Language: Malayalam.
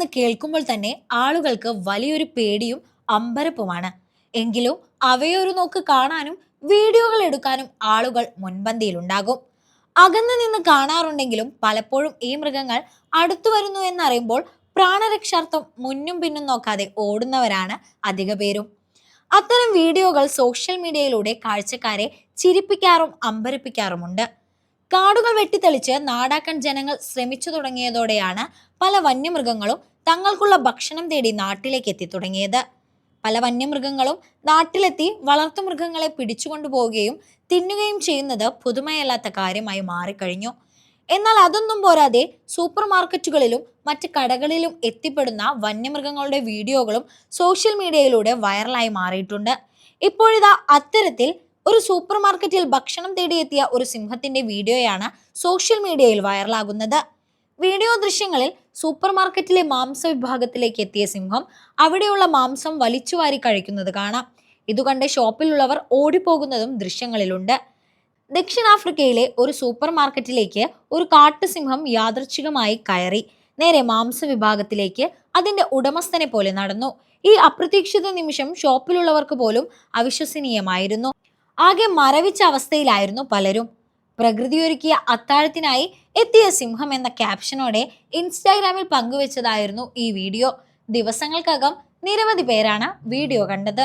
എന്ന് കേൾക്കുമ്പോൾ തന്നെ ആളുകൾക്ക് വലിയൊരു പേടിയും അമ്പരപ്പുമാണ്. എങ്കിലും അവയൊരു നോക്ക് കാണാനും വീഡിയോകൾ എടുക്കാനും ആളുകൾ മുൻപന്തിയിലുണ്ടാകും. അകന്നു നിന്ന് കാണാറുണ്ടെങ്കിലും പലപ്പോഴും ഈ മൃഗങ്ങൾ അടുത്തു വരുന്നു എന്നറിയുമ്പോൾ പ്രാണരക്ഷാർത്ഥം മുന്നും പിന്നും നോക്കാതെ ഓടുന്നവരാണ് അധിക പേരും. അത്തരം വീഡിയോകൾ സോഷ്യൽ മീഡിയയിലൂടെ കാഴ്ചക്കാരെ ചിരിപ്പിക്കാറും അമ്പരപ്പിക്കാറുമുണ്ട്. കാടുകൾ വെട്ടിത്തെളിച്ച് നാടാക്കാൻ ജനങ്ങൾ ശ്രമിച്ചു തുടങ്ങിയതോടെയാണ് പല വന്യമൃഗങ്ങളും തങ്ങൾക്കുള്ള ഭക്ഷണം തേടി നാട്ടിലേക്ക് എത്തി തുടങ്ങിയത്. പല വന്യമൃഗങ്ങളും നാട്ടിലെത്തി വളർത്തുമൃഗങ്ങളെ പിടിച്ചുകൊണ്ടുപോവുകയും തിന്നുകയും ചെയ്യുന്നത് പുതുമയല്ലാത്ത കാര്യമായി മാറിക്കഴിഞ്ഞു. എന്നാൽ അതൊന്നും പോരാതെ സൂപ്പർ മാർക്കറ്റുകളിലും മറ്റ് കടകളിലും എത്തിപ്പെടുന്ന വന്യമൃഗങ്ങളുടെ വീഡിയോകളും സോഷ്യൽ മീഡിയയിലൂടെ വൈറലായി മാറിയിട്ടുണ്ട്. ഇപ്പോഴിതാ അത്തരത്തിൽ ഒരു സൂപ്പർ മാർക്കറ്റിൽ ഭക്ഷണം തേടിയെത്തിയ ഒരു സിംഹത്തിന്റെ വീഡിയോയാണ് സോഷ്യൽ മീഡിയയിൽ വൈറലാകുന്നത്. വീഡിയോ ദൃശ്യങ്ങളിൽ സൂപ്പർ മാർക്കറ്റിലെ മാംസ വിഭാഗത്തിലേക്ക് എത്തിയ സിംഹം അവിടെയുള്ള മാംസം വലിച്ചുവാരി കഴിക്കുന്നത് കാണാം. ഇതുകണ്ട് ഷോപ്പിലുള്ളവർ ഓടിപ്പോകുന്നതും ദൃശ്യങ്ങളിലുണ്ട്. ദക്ഷിണാഫ്രിക്കയിലെ ഒരു സൂപ്പർ മാർക്കറ്റിലേക്ക് ഒരു കാട്ടുസിംഹം യാദൃച്ഛികമായി കയറി. നേരെ മാംസ വിഭാഗത്തിലേക്ക് അതിന്റെ ഉടമസ്ഥനെ പോലെ നടന്നു. ഈ അപ്രതീക്ഷിത നിമിഷം ഷോപ്പിലുള്ളവർക്ക് പോലും അവിശ്വസനീയമായിരുന്നു. ആകെ മരവിച്ച അവസ്ഥയിലായിരുന്നു പലരും. പ്രകൃതിയൊരുക്കിയ അത്താഴത്തിനായി എത്തിയ സിംഹം എന്ന ക്യാപ്ഷനോടെ ഇൻസ്റ്റാഗ്രാമിൽ പങ്കുവച്ചതായിരുന്നു ഈ വീഡിയോ. ദിവസങ്ങൾക്കകം നിരവധി പേരാണ് വീഡിയോ കണ്ടത്.